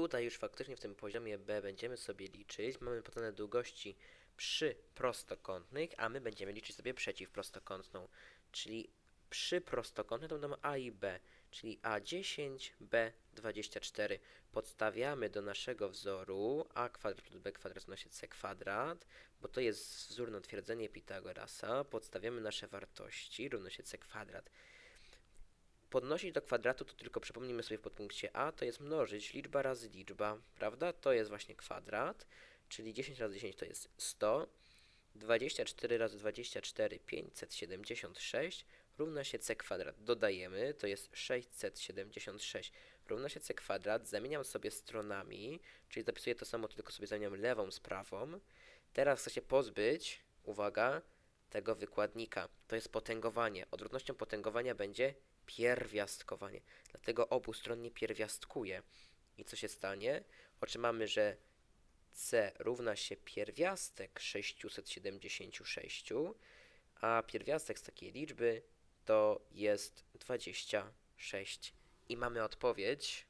tutaj już faktycznie w tym poziomie B będziemy sobie liczyć. Mamy podane długości przy prostokątnych, a my będziemy liczyć sobie przeciwprostokątną. Czyli przy prostokątnych to będą A i B, czyli A10, B24. Podstawiamy do naszego wzoru a kwadrat plus b kwadrat równa się c kwadrat, bo to jest wzór na twierdzenie Pitagorasa. Podstawiamy nasze wartości, równa się c kwadrat. Podnosić do kwadratu to tylko przypomnijmy sobie w podpunkcie a, to jest mnożyć liczba razy liczba, prawda? To jest właśnie kwadrat, czyli 10 razy 10 to jest 100, 24 razy 24 576 równa się c kwadrat. Dodajemy, to jest 676 równa się c kwadrat. Zamieniam sobie stronami, czyli zapisuję to samo, tylko sobie zamieniam lewą z prawą. Teraz chcę się pozbyć, uwaga, tego wykładnika. To jest potęgowanie. Odwrotnością potęgowania będzie pierwiastkowanie. Dlatego obustronnie pierwiastkuję. I co się stanie? Otrzymamy, że c równa się pierwiastek 676, a pierwiastek z takiej liczby to jest 26. I mamy odpowiedź